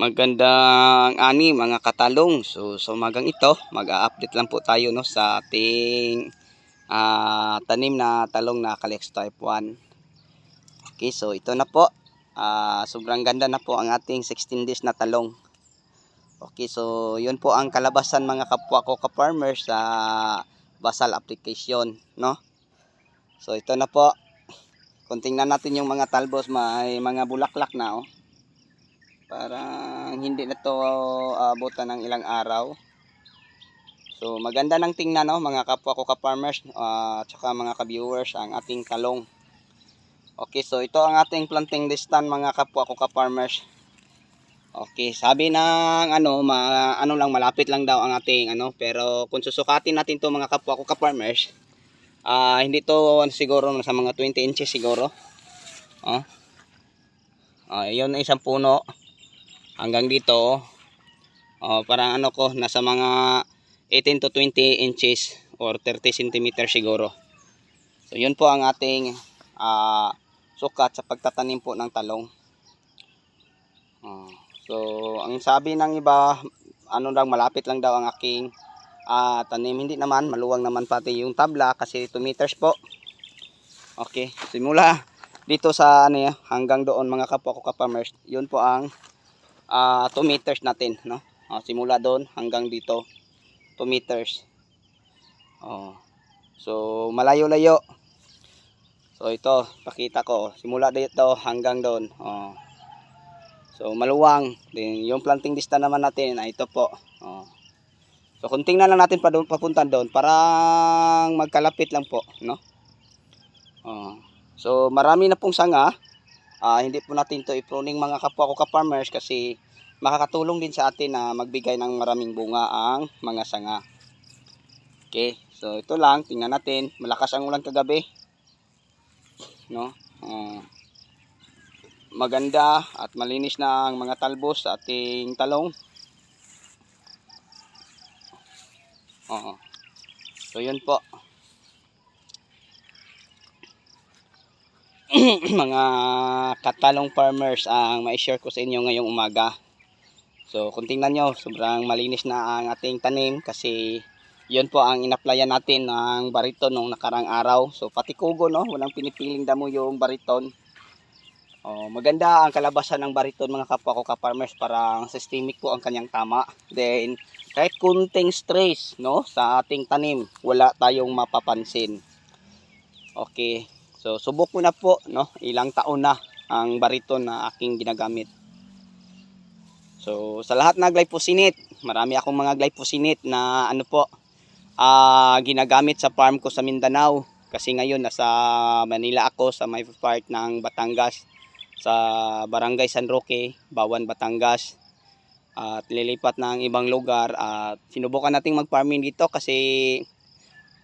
Magandang ani mga katalong. So so magang ito, mag-a-update lang po tayo no sa ating ah, tanim na talong na Calyx Type 1. Okay, so ito na po. Ah, sobrang ganda na po ang ating 16 days na talong. Okay, so yun po ang kalabasan mga kapwa ko ka-farmers sa basal application, no? So ito na po. Kung tingnan natin yung mga talbos, may mga bulaklak na oh parang hindi na to abutan ng ilang araw. So maganda ng tingnan no mga kapwa ko ka-farmers uh, at saka mga ka-viewers ang ating talong. Okay so ito ang ating planting distance mga kapwa ko ka-farmers. Okay sabi ng ano ma, ano lang malapit lang daw ang ating ano pero kung susukatin natin to mga kapwa ko ka-farmers uh, hindi to siguro sa mga 20 inches siguro. Oh uh, yun isang puno hanggang dito oh, parang ano ko nasa mga 18 to 20 inches or 30 cm siguro. So yun po ang ating uh, sukat sa pagtatanim po ng talong. Oh, so ang sabi ng iba ano lang malapit lang daw ang aking uh, tanim. Hindi naman maluwang naman pati yung tabla kasi 2 meters po. Okay simula dito sa ano hanggang doon mga kapwa ko ka-farmers. Yun po ang uh, 2 meters natin no? Uh, simula doon hanggang dito. 2 meters. Oh. So malayo layo so ito pakita ko. Simula dito hanggang doon. Oh. So maluwang. Din yung planting distance naman natin ay ito po. Oh. So kung tingnan lang natin pa doon papunta doon. Parang magkalapit lang po no? Oh. So marami na pong sanga uh, hindi po natin to i-pruning mga kapwa ko ka-farmers kasi makakatulong din sa atin na magbigay ng maraming bunga ang mga sanga. Okay, so ito lang, tingnan natin. Malakas ang ulan kagabi. No? Uh, maganda at malinis na ang mga talbos sa ating talong. Oo. So yun po. mga katalong farmers ang ma-share ko sa inyo ngayong umaga. So kung tingnan nyo, sobrang malinis na ang ating tanim kasi yun po ang inaplayan natin ng bariton nung nakarang araw. So pati kugo no, walang pinipiling damo yung bariton. Oh, maganda ang kalabasan ng bariton mga kapwa ko ka-farmers parang systemic po ang kanyang tama. Then kahit kunting stress no sa ating tanim, wala tayong mapapansin. Okay. So subok ko na po no, ilang taon na ang bariton na aking ginagamit. So sa lahat na glyphosate, marami akong mga glyphosate na ano po uh, ginagamit sa farm ko sa Mindanao. Kasi ngayon nasa Manila ako sa may part ng Batangas sa Barangay San Roque, Bawan, Batangas. At lilipat ng ibang lugar at sinubukan nating mag-farming dito kasi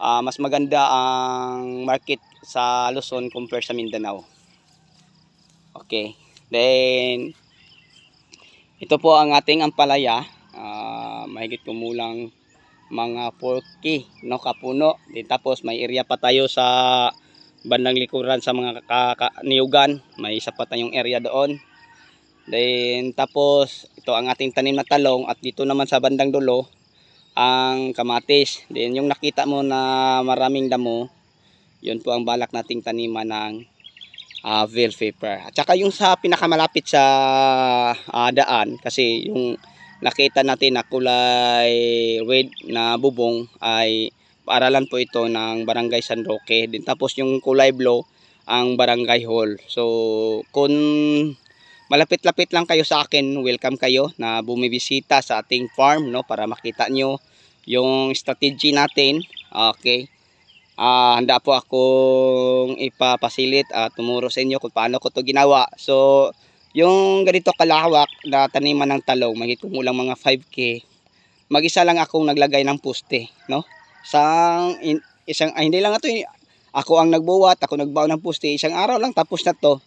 uh, mas maganda ang market sa Luzon compare sa Mindanao. Okay. Then ito po ang ating ampalaya. Uh, mahigit kumulang mga 4K no kapuno. Then tapos may area pa tayo sa bandang likuran sa mga niyugan. May isa pa tayong area doon. Then tapos ito ang ating tanim na talong at dito naman sa bandang dulo ang kamatis. Then yung nakita mo na maraming damo, yun po ang balak nating taniman ng uh, veil paper. At saka yung sa pinakamalapit sa uh, daan kasi yung nakita natin na kulay red na bubong ay paaralan po ito ng Barangay San Roque. Din tapos yung kulay blue ang Barangay Hall. So kung malapit-lapit lang kayo sa akin, welcome kayo na bumibisita sa ating farm no para makita nyo yung strategy natin. Okay uh, handa po akong ipapasilit at tumuro sa inyo kung paano ko to ginawa. So, yung ganito kalawak na taniman ng talong, mahigit kumulang mga 5K, mag-isa lang akong naglagay ng puste, no? In, isang, ay, hindi lang ito, ako ang nagbuwat, ako nagbaw ng puste, isang araw lang tapos na to.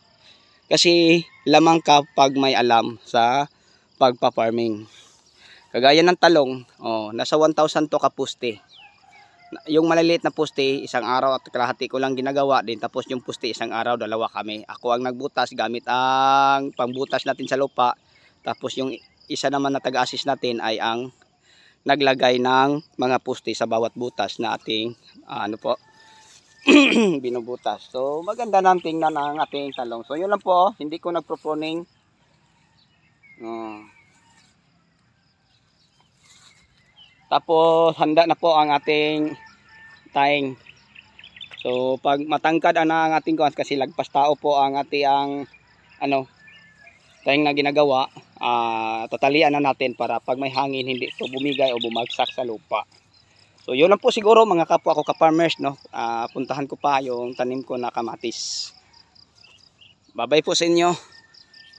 Kasi lamang ka pag may alam sa pagpa-farming. Kagaya ng talong, oh, nasa 1,000 to kapuste. Yung maliliit na poste isang araw at kalahati ko lang ginagawa din. Tapos yung poste isang araw dalawa kami. Ako ang nagbutas gamit ang pangbutas natin sa lupa. Tapos yung isa naman na taga-assist natin ay ang naglagay ng mga poste sa bawat butas na ating ah, ano po binubutas. So maganda nang tingnan ang ating talong. So yun lang po, hindi ko nagproponing. Oh. Tapos handa na po ang ating taing. So pag matangkad ana ang ating kuwan kasi lagpas tao po ang ating ang ano taing na ginagawa, ah tatalian na natin para pag may hangin hindi ito bumigay o bumagsak sa lupa. So yun lang po siguro mga kapwa ko ka-farmers no. Ah, puntahan ko pa yung tanim ko na kamatis. Babay po sa inyo.